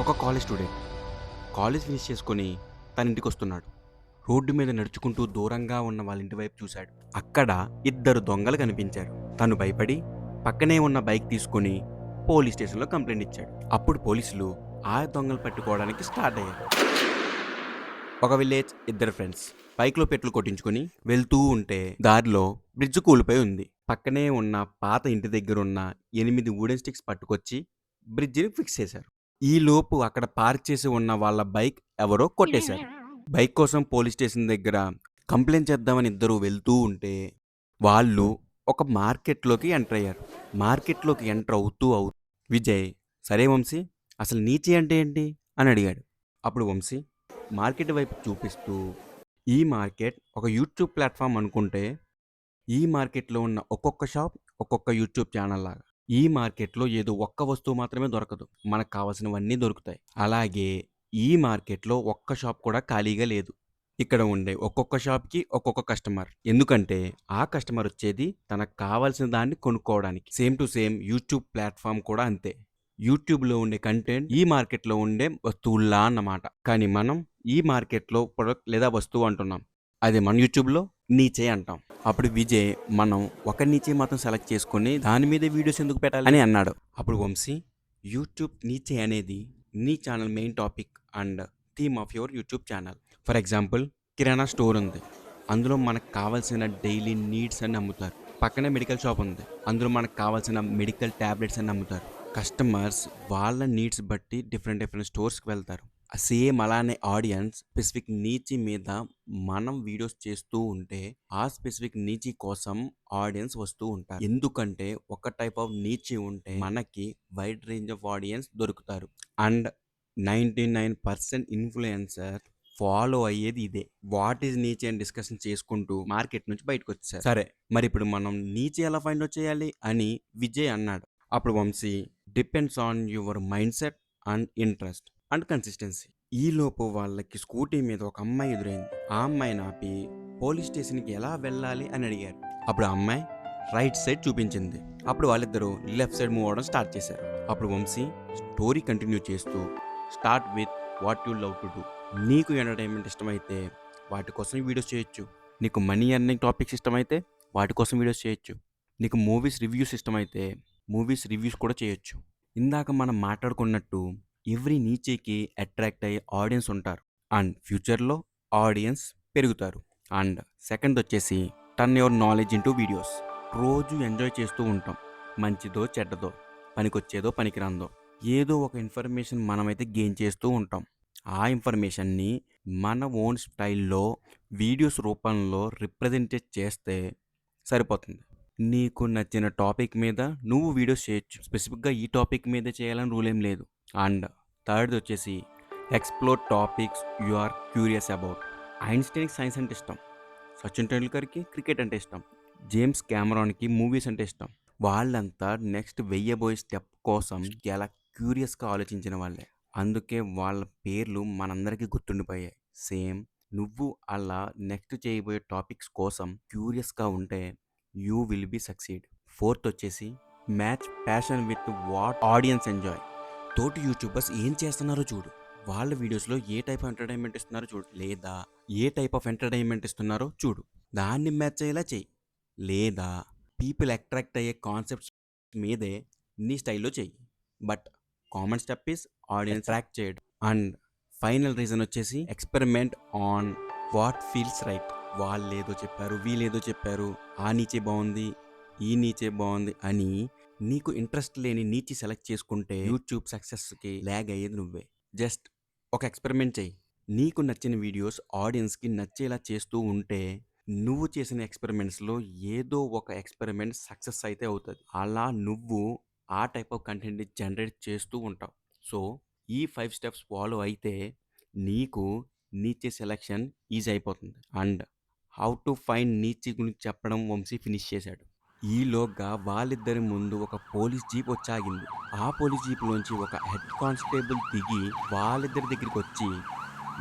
ఒక college student. College finish చేసుకొని తన ఇంటికి వస్తున్నాడు. రోడ్డు మీద నడుచుకుంటూ దూరంగా ఉన్న వాళ్ళ ఇంటి వైపు చూశాడు. అక్కడ ఇద్దరు దొంగలు కనిపించారు. తను భయపడి పక్కనే ఉన్న బైక్ తీసుకొని పోలీస్ స్టేషన్లో కంప్లైంట్ ఇచ్చాడు. అప్పుడు పోలీసులు ఆ దొంగలు పట్టుకోవడానికి స్టార్ట్ అయ్యారు. ఒక విలేజ్ ఇద్దరు ఫ్రెండ్స్ బైక్లో పెట్రోల్ కొట్టించుకొని వెళ్తూ ఉంటే దారిలో బ్రిడ్జ్ కూలిపోయి ఉంది. పక్కనే ఉన్న పాత ఇంటి దగ్గర ఉన్న ఎనిమిది వుడెన్ స్టిక్స్ పట్టుకొచ్చి బ్రిడ్జిని ఫిక్స్ చేశారు. ఈ లోపు అక్కడ పార్క్ చేసి ఉన్న వాళ్ళ బైక్ ఎవరో కొట్టేశారు. బైక్ కోసం పోలీస్ స్టేషన్ దగ్గర కంప్లైంట్ చేద్దామని ఇద్దరు వెళ్తూ ఉంటే వాళ్ళు ఒక మార్కెట్లోకి ఎంటర్ అయ్యారు. మార్కెట్లోకి ఎంటర్ అవుతూ అవు విజయ్ సరే వంశీ అసలు నీచి అంటే ఏంటి? అని అడిగాడు. అప్పుడు వంశీ మార్కెట్ వైపు చూపిస్తూ ఈ మార్కెట్ ఒక యూట్యూబ్ ప్లాట్ఫామ్ అనుకుంటే ఈ మార్కెట్లో ఉన్న ఒక్కొక్క షాప్ ఒక్కొక్క యూట్యూబ్ ఛానల్ లాగా. ఈ మార్కెట్లో ఏదో ఒక్క వస్తువు మాత్రమే దొరకదు. మనకు కావాల్సినవన్నీ దొరుకుతాయి. అలాగే ఈ మార్కెట్లో ఒక్క షాప్ కూడా ఖాళీగా లేదు. ఇక్కడ ఉండే ఒక్కొక్క షాప్కి ఒక్కొక్క కస్టమర్. ఎందుకంటే ఆ కస్టమర్ వచ్చేది తనకు కావాల్సిన దాన్ని కొనుక్కోవడానికి. Same to same YouTube platform కూడా అంతే. యూట్యూబ్లో ఉండే కంటెంట్ ఈ మార్కెట్లో ఉండే వస్తువుల్లా అన్నమాట. కానీ మనం ఈ మార్కెట్లో ప్రొడక్ట్ లేదా వస్తువు అంటున్నాం. అదే మన యూట్యూబ్లో నీచే అంటాం. అప్పుడు విజయ్ మనం ఒక నీచే మాత్రం సెలెక్ట్ చేసుకొని దాని మీద వీడియోస్ ఎందుకు పెట్టాలి అని అన్నాడు. అప్పుడు వంశీ యూట్యూబ్ నీచే అనేది నీ channel main topic and theme of your YouTube channel. For example kirana store ఉంది. అందులో మనకు కావాల్సిన డైలీ నీడ్స్ అని అమ్ముతారు పక్కనే మెడికల్ షాప్ ఉంది. అందులో మనకు కావాల్సిన మెడికల్ ట్యాబ్లెట్స్ అని అమ్ముతారు కస్టమర్స్ వాళ్ళ నీడ్స్ బట్టి డిఫరెంట్ డిఫరెంట్ స్టోర్స్కి వెళ్తారు. సేమ్ అలానే ఆడియన్స్ స్పెసిఫిక్ నీచి మీద మనం వీడియోస్ చేస్తూ ఉంటే ఆ స్పెసిఫిక్ నీచి కోసం ఆడియన్స్ వస్తూ ఉంటారు. ఎందుకంటే ఒక టైప్ ఆఫ్ నీచి ఉంటే మనకి వైడ్ రేంజ్ ఆఫ్ ఆడియన్స్ దొరుకుతారు. And ninety nine percent influencer follow అయ్యేది ఇదే. వాట్ ఈజ్ నీచే అని డిస్కషన్ చేసుకుంటూ మార్కెట్ నుంచి బయటకు వచ్చారు సరే. మరి ఇప్పుడు మనం నీచే ఎలా ఫైండ్ అవుట్ చేయాలి అని విజయ్ అన్నాడు. అప్పుడు Vamsi depends on your mindset and interest. And consistency. ఈ లోపు వాళ్ళకి స్కూటీ మీద ఒక అమ్మాయి ఎదురైంది. ఆ అమ్మాయిని ఆపి పోలీస్ స్టేషన్కి ఎలా వెళ్ళాలి అని అడిగారు. అప్పుడు ఆ అమ్మాయి రైట్ సైడ్ చూపించింది. అప్పుడు వాళ్ళిద్దరూ లెఫ్ట్ సైడ్ మూవ్ అవడం స్టార్ట్ చేశారు. అప్పుడు వంశీ స్టోరీ కంటిన్యూ చేస్తూ start with what you love to do. నీకు ఎంటర్టైన్మెంట్ ఇష్టమైతే వాటి కోసం వీడియోస్ చేయొచ్చు. నీకు మనీ ఎర్నింగ్ టాపిక్స్ ఇష్టమైతే వాటి కోసం వీడియోస్ చేయొచ్చు. నీకు మూవీస్ రివ్యూస్ ఇష్టమైతే మూవీస్ రివ్యూస్ కూడా చేయొచ్చు. ఇందాక మనం మాట్లాడుకున్నట్టు ఎవ్రీ నీచేకి అట్రాక్ట్ అయ్యే ఆడియన్స్ ఉంటారు. అండ్ ఫ్యూచర్లో ఆడియన్స్ పెరుగుతారు. అండ్ సెకండ్ వచ్చేసి turn your knowledge into videos. రోజు ఎంజాయ్ చేస్తూ ఉంటాం. మంచిదో చెడ్డదో పనికొచ్చేదో పనికిరాందో ఏదో ఒక ఇన్ఫర్మేషన్ మనమైతే గెయిన్ చేస్తూ ఉంటాం. ఆ ఇన్ఫర్మేషన్ని మన ఓన్ స్టైల్లో వీడియోస్ రూపంలో రిప్రజెంటేట్ చేస్తే సరిపోతుంది. నీకు నచ్చిన టాపిక్ మీద నువ్వు వీడియోస్ చేయొచ్చు. స్పెసిఫిక్గా ఈ టాపిక్ మీద చేయాలని రూల్ ఏం లేదు. అండ్ థర్డ్ వచ్చేసి explore topics you are curious about. ఐన్స్టైన్కి science అంటే ఇష్టం. సచిన్ టెండూల్కర్కి క్రికెట్ అంటే ఇష్టం. జేమ్స్ కెమెరాన్కి మూవీస్ అంటే ఇష్టం. వాళ్ళంతా నెక్స్ట్ వెయ్యబోయే స్టెప్ కోసం చాలా క్యూరియస్గా ఆలోచించిన వాళ్ళే. అందుకే వాళ్ళ పేర్లు మనందరికీ గుర్తుండిపోయాయి. సేమ్ నువ్వు అలా నెక్స్ట్ చేయబోయే టాపిక్స్ కోసం క్యూరియస్గా ఉంటే you will be succeed. Fourth వచ్చేసి match passion with what audience enjoy. తోటి యూట్యూబర్స్ ఏం చేస్తున్నారో చూడు. వాళ్ళ వీడియోస్లో ఏ టైప్ ఆఫ్ ఎంటర్టైన్మెంట్ ఇస్తున్నారో చూడు. లేదా ఏ టైప్ ఆఫ్ ఎంటర్టైన్మెంట్ ఇస్తున్నారో చూడు. దాన్ని మ్యాచ్ అయ్యేలా చెయ్యి లేదా పీపుల్ అట్రాక్ట్ అయ్యే కాన్సెప్ట్స్ మీదే నీ స్టైల్లో చెయ్యి but common step is audience attract చేయడం. అండ్ ఫైనల్ రీజన్ వచ్చేసి experiment on what feels right వాళ్ళు ఏదో చెప్పారు వీళ్ళేదో చెప్పారు ఆ నీచే బాగుంది ఈ నీచే బాగుంది అని నీకు ఇంట్రెస్ట్ లేని నీచి సెలెక్ట్ చేసుకుంటే యూట్యూబ్ సక్సెస్కి ల్యాగ్ అయ్యేది నువ్వే. జస్ట్ ఒక ఎక్స్పెరిమెంట్ చెయ్యి. నీకు నచ్చిన వీడియోస్ ఆడియన్స్కి నచ్చేలా చేస్తూ ఉంటే నువ్వు చేసిన ఎక్స్పెరిమెంట్స్లో ఏదో ఒక ఎక్స్పెరిమెంట్ సక్సెస్ అయితే అవుతుంది. అలా నువ్వు ఆ టైప్ ఆఫ్ కంటెంట్ని జనరేట్ చేస్తూ ఉంటావు. సో ఈ ఫైవ్ స్టెప్స్ ఫాలో అయితే నీకు నీచే సెలెక్షన్ ఈజీ అయిపోతుంది. And how to find niche గురించి చెప్పడం వంశీ ఫినిష్ చేశాడు. ఈలోగా వాళ్ళిద్దరి ముందు ఒక పోలీస్ జీప్ వచ్చాగింది. ఆ పోలీస్ జీప్లోంచి ఒక హెడ్ కానిస్టేబుల్ దిగి వాళ్ళిద్దరి దగ్గరికి వచ్చి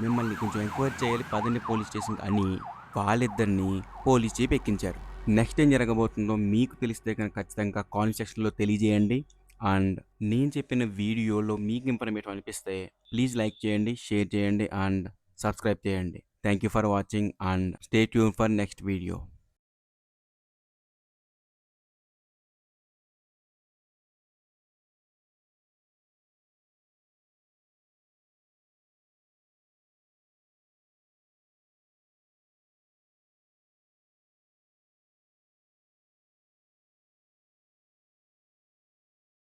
మిమ్మల్ని కొంచెం ఎంక్వైరీ చేయాలి పదండి పోలీస్ స్టేషన్ అని వాళ్ళిద్దరిని పోలీస్ జీప్ ఎక్కించారు. నెక్స్ట్ ఏం జరగబోతుందో మీకు తెలిస్తే కనుక ఖచ్చితంగా కామెంట్ సెక్షన్లో తెలియజేయండి. అండ్ నేను చెప్పిన వీడియోలో మీకు ఇన్ఫర్మేటివ్ అనిపిస్తే ప్లీజ్ లైక్ చేయండి షేర్ చేయండి అండ్ సబ్స్క్రైబ్ చేయండి. Thank you for watching and stay tune for next video.